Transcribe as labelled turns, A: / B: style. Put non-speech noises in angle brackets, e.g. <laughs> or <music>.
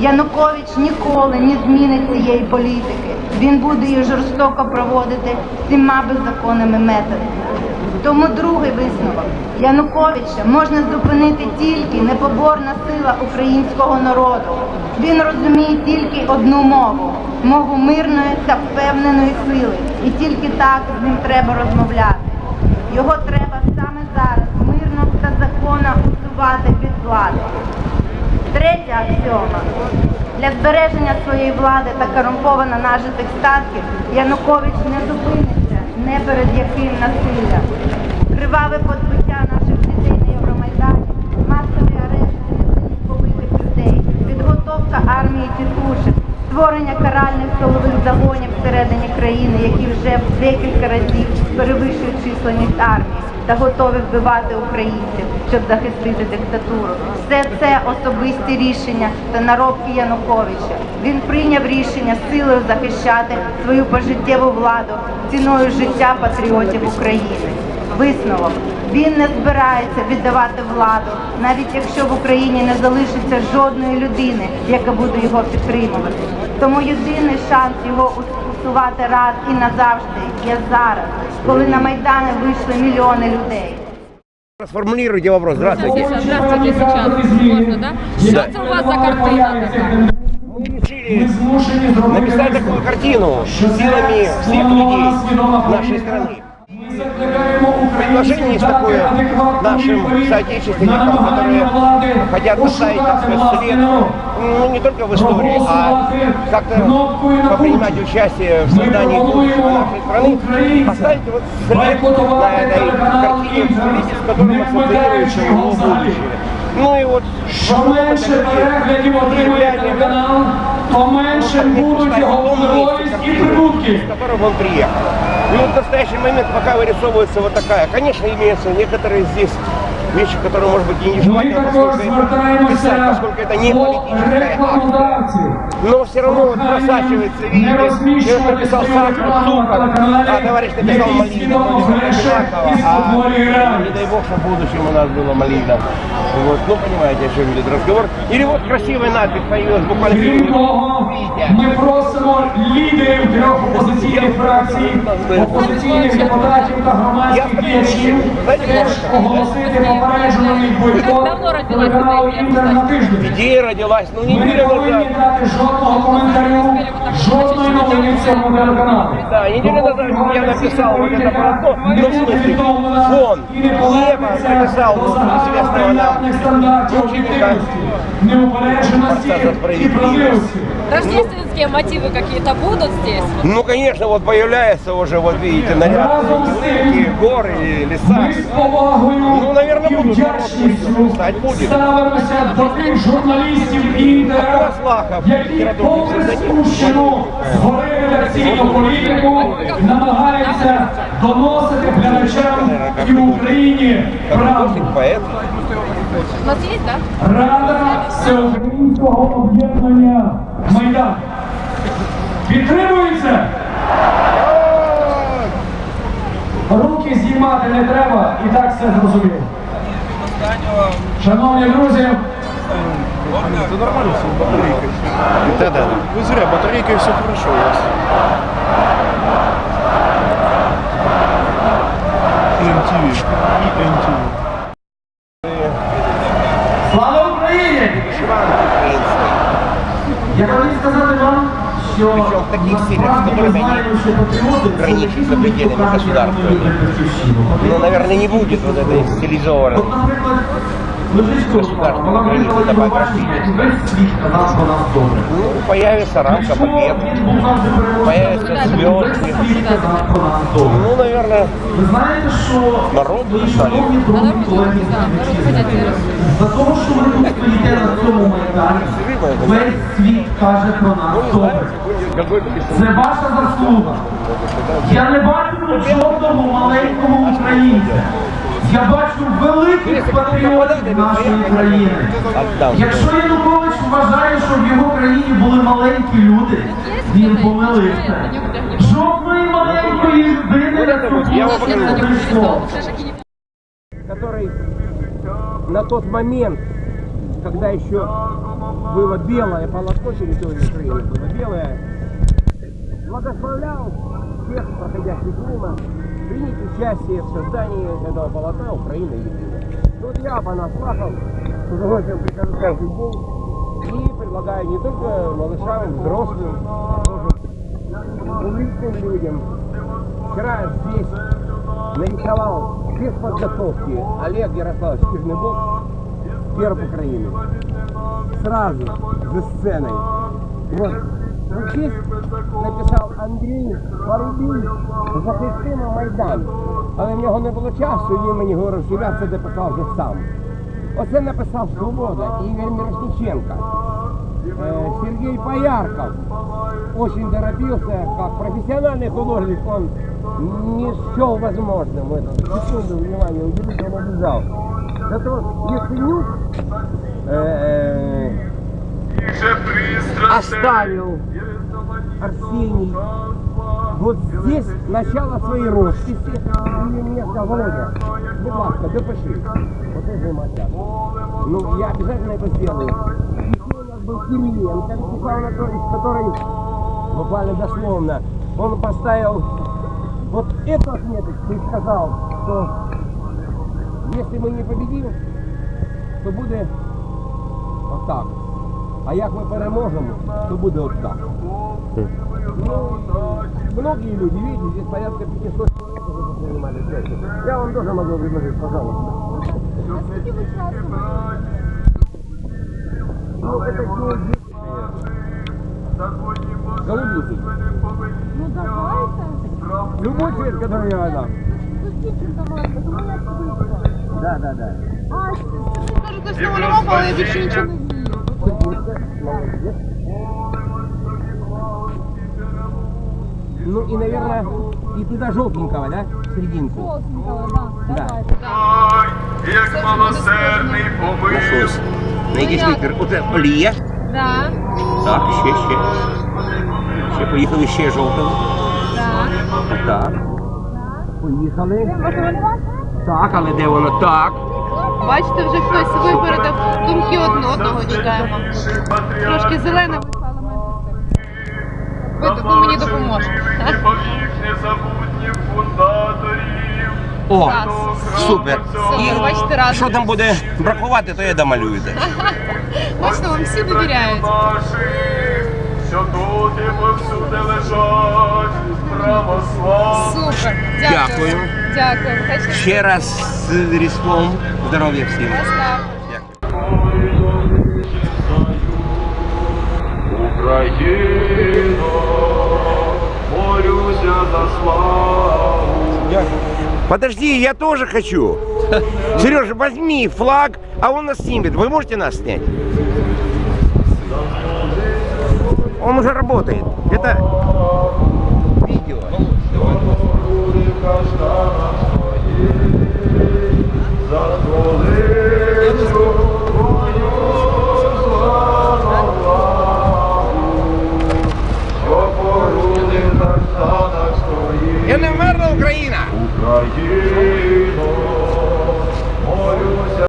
A: Янукович ніколи не змінить цієї політики. Він буде її жорстоко проводити всіма беззаконними методами. Тому другий висновок Януковича можна зупинити тільки непоборна сила українського народу. Він розуміє тільки одну мову мову мирної та впевненої сили. І тільки так з ним треба розмовляти. Його треба саме зараз мирно та законно усувати від влади. Третя аксіома. Для збереження своєї влади та корумповано нажитих статків Янукович не зупиниться не перед яким насиллям. Криваве позбиття наших дітей на Євромайдані, масові арешти невинних побитих людей, підготовка армії тітушек, створення каральних силових загонів всередині країни, які вже в декілька разів перевищують численність армії та готові вбивати українців, щоб захистити диктатуру. Все це особисті рішення та наробки Януковича. Він прийняв рішення силою захищати свою пожиттєву владу ціною життя патріотів України. Висновок. Він не збирається віддавати владу, навіть якщо в Україні не залишиться жодної людини, яка буде його підтримувати. Тому єдиний шанс його усувати раз і назавжди є зараз, коли на майдани вийшли мільйони людей.
B: Сформулируйте вопрос. Здравствуйте.
C: Здравствуйте, сейчас можно, да? Что
B: Да.
C: это у вас за картина такая?
B: Мы решили написать такую картину силами всех людей нашей страны. Предложение есть такое нашим соотечественникам, которые хотят поставить, так сказать, след, ну, не только в истории, а как-то попринимать участие в создании будущего нашей страны, поставить вот след на этой картине, видите, с которым ассоциируется его будущее. Ну и вот
D: Що менше переглядів отримує телеканал, то менше будуть його впливовість і прибутки.
B: с которым он приехал. И вот в настоящий момент пока вырисовывается вот такая. Конечно, имеются некоторые здесь вещи, которые, может быть, и не
D: Ми
B: желательно,
D: також
B: поскольку это, писать,
D: звертаємося
B: поскольку это не
D: до
B: политическая акция.
D: рекламодавців.
B: Но все равно вот просачивается,
D: Не
B: видите,
D: розміщувати
B: человек написал
D: свою
B: Сахар,
D: рекламу на
B: Сухар,
D: телеканалі,
B: а товарищ написал
D: який
B: Малина,
D: свідомо
B: вроде как
D: бреше
B: одинаково,
D: і спотворює
B: а
D: реальність.
B: не дай бог, что в будущем у нас было Малина. Вот, ну, понимаете, о чем идет разговор. Или вот красивый надпись появилась буквально
D: Крім
B: сегодня.
D: того,
B: Видите?
D: ми просимо лідерів трьох опозиційних фракцій, опозиційних депутатів та громадських діячів теж оголосити попереджений бойкот
C: давно родилась
D: телеканалу
C: ідея,
D: «Інтер» на тиждень.
B: Идея родилась, ну,
D: Ми не
B: неделю
D: повинні
B: назад.
D: дати жодного коментарю, жодної новини в цьому телеканалі.
B: Да, неделю назад я написал вот это полотно, ну, в смысле, фон, небо написал
D: до
B: вот известного нам
D: загальноприйнятних стандартів
B: мученика,
D: об'єктивності, неупередженості і правдивості.
C: Рождественские мотивы какие-то будут здесь?
B: Ну, конечно, вот появляется уже, вот видите, наряд,
D: Разом з
B: такие
D: тим,
B: горы и леса.
D: Ми з повагою
B: Ну, наверное,
D: і вдячністю ставимося до тих журналістів інтера,
B: Тарас
D: які попри спущену згори редакційну політику намагаються доносити глядачам і Україні правду. Рада всеукраїнського об'єднання Майдан. Підтримується? Руки знімати не треба, і так все зрозуміло. Шановні друзі,
E: Это нормально все, батарейка. Да-да. Вы зря, батарейкой все хорошо у вас. MTV. И MTV.
D: слава Україні!
B: Вишиванки украинские.
D: Я хотів сказати вам, що
B: Причому в таких силах,
D: насправді
B: з
D: ми
B: которыми
D: знаємо, що патріоти це
B: граничать
D: ті
B: з
D: люди,
B: пределами
D: хто кажуть
B: государства.
D: про свою батьківщину.
B: Ну, наверное, не будет вот этой стилизованной.
D: От, наприклад, Лежицького
B: Государство
D: вона
B: України
D: приїхала
B: це
D: до бачення,
B: багато.
D: і весь світ казав, що нас добре.
B: Ну, появится рамка побед. Появятся звезды. Ну, наверное,
D: Ви знаєте, що
B: Народ
C: хотят
D: за того, що ви тут стоїте на цьому майдані, весь світ каже про нас добре. Це ваша заслуга. Я не бачу Я бачу великих патріотів нашої країни. Якщо Янукович вважає, що в його країні були маленькі люди, він помилився. Жодної маленької людини не
B: Я вам покажу.
D: не прийшло.
B: который на тот момент когда еще было белое полотно территории Украины, было белое, благословлял всех проходящих мимо принять участие в создании этого полотна Украины единая. Ну, Вот я бы нас плакал, с удовольствием прихожу каждый день и предлагаю не только малышам, взрослым, тоже уличным людям. Вчера здесь нарисовал без подготовки Олег Ярославович Кирнебок, герб Украины. Сразу за сценой. Вот. Вот здесь написав Андрій Парубій захистимо Майдан. Але в нього не було часу, і він мені говорив, що я це дописав вже сам. Оце написав Свобода Ігор Мірошниченко. Э, Сергей Поярков очень торопился, как профессиональный художник, он не счел возможным это. Секунду внимания уделить, он обязал. Зато если Нюк э, оставил Арсений вот здесь начало своей росписи, и мне сказал, Володя, будь ласка, допиши. Вот это мать. Ну, я обязательно это сделаю. Еще у нас был Кириленко, Михаил Анатольевич, который буквально дословно, он поставил вот эту отметочку и сказал, что если мы не победим, то буде отак. А як ми переможемо, то буде отак. Ну, многие люди, видите, здесь порядка 500 человек уже принимали участие. Я вам тоже могу предложить, пожалуйста. Ну, это дней 10, наверное. Голубенький.
F: Ну давайте.
B: Любой цвет, который я отдам.
F: Ну дівчинка маленька, то мене вийшла.
B: Да, да, да.
F: А, ти кажете, всього нема, але я більше нічого не вмію.
B: Ну и, наверное, и туда желтенького, да? Серединку.
F: Да.
B: Да.
D: Як малосердний
B: Нашлось. На якийсь літр. Оце олія.
C: Да,
B: Так, ще, ще. Ще поїхали ще жовтого.
C: да.
B: Так. Поїхали. Так, але де воно? Так.
C: Бачите, вже хтось випередив думки одне одного чекаємо. Трошки зелене вийшло, але ми Ви, мені допоможете.
D: незабутніх фундаторів.
B: О, супер.
C: Супер, бачите, разом.
B: що там буде бракувати, то я домалюєте.
C: Бачите, <laughs> вам всі довіряють.
D: Що тут і повсюди лежать.
C: Супер.
B: Дякую.
C: Дякую. Хай щастить.
B: Ще раз з Різдвом. Здоров'я всім.
C: Поставлю.
B: Дякую.
D: Україно, молюся за славу.
B: Подожди, я тоже хочу. <laughs> Сережа, возьми флаг, а он нас снимет. Вы можете нас снять? Он уже работает. Это видео.
D: Люди